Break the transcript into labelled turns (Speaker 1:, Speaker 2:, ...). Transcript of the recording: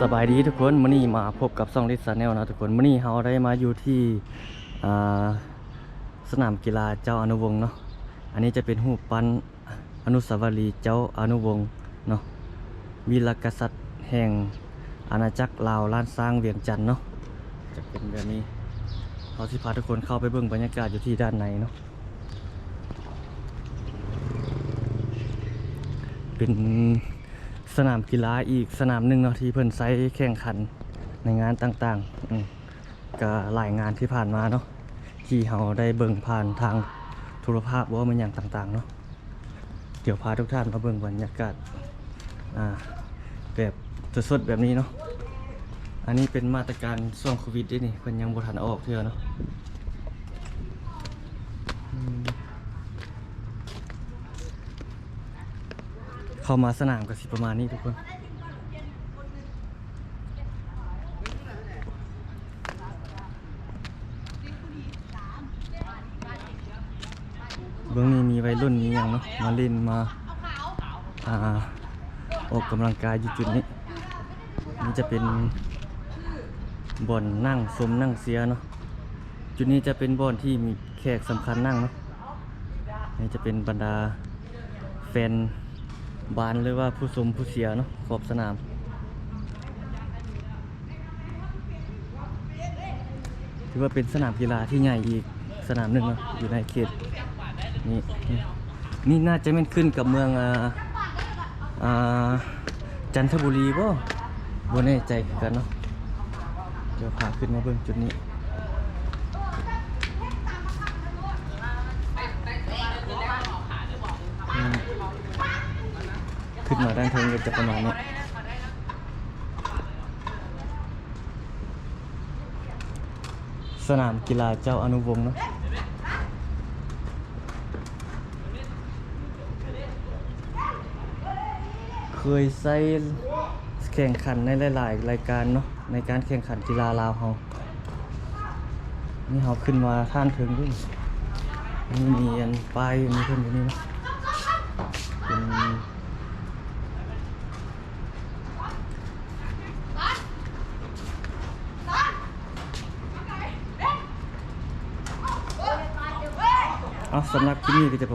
Speaker 1: สบายดีทุกคนมื้อนี้มาพบกับซ่องลิซาแนลนะทุกคนมื้อนี้เราได้มาอยู่ที่สนามกีฬาเจ้าอนุวงศ์เนาะอันนี้จะเป็นรูปปั้นอนุสาวรีย์เจ้าอนุวงศ์เนาะวีรกษัตริย์แห่งอาณาจักรลาวล้านสร้างเวียงจันทน์เนาะจะเป็นแบบนี้เราสิพาทุกคนเข้าไปเบิ่งบรรยากาศอยู่ที่ด้านในเนาะเป็น สนามกีฬาอีกสนามหนึ่งเนาะที่เพิ่นใช้แข่งขันในงานต่างๆก็หลายงานที่ผ่านมาเนาะที่เราได้เบิ่งผ่านทางโทรภาพว่ามันอย่างต่างๆเนาะเดี๋ยวพาทุกท่านมาเบิ่งบรรยากาศอ่าแบบสดๆแบบนี้เนาะอันนี้เป็นมาตรการช่วงโควิดด้วยนี่เพิ่นยังบ่ทันอออกเทื่อเนาะอืม เข้ามาสนามก็สิประมาณนี้ทุกคน เบื้องนี้มีวัยรุ่นมีอย่างเนาะมาเล่นมาอ่าออกกำลังกายอยู่จุดนี้ นี่จะเป็นบ่อนนั่งสมนั่งเสียเนาะจุดนี้จะเป็นบ่อนที่มีแขกสำคัญนั่งเนาะนี่จะเป็นบรรดาแฟน บานหรือว่าผู้สมผู้เสียเนาะขอบสนาม ถือว่าเป็นสนามกีฬาที่ใหญ่อีกสนามหนึ่งเนาะอยู่ในเขตนี่นี่น่าจะแมันขึ้นกับเมืองอ่าอ่าจันทบุรีบ่ะบ่แน่ใจกันเนาะเดี๋ยวพาขึ้นมาเบิ่งจุดนี้ อืม ขึ้นมาด้านเทิงก็จะประมาณนี้สนามกีฬาเจ้าอนุวงศ์เนาะเคยใส่แข่งขันในหลาย ๆ รายการเนาะในการแข่งขันกีฬาลาวเฮานี่เฮาขึ้นมาท่านเทิงด้วยนี่มีอันป้ายมีเพิ่นอยู่นี่เนาะเป็น เอาสำหรับที่นี่ก็จะประ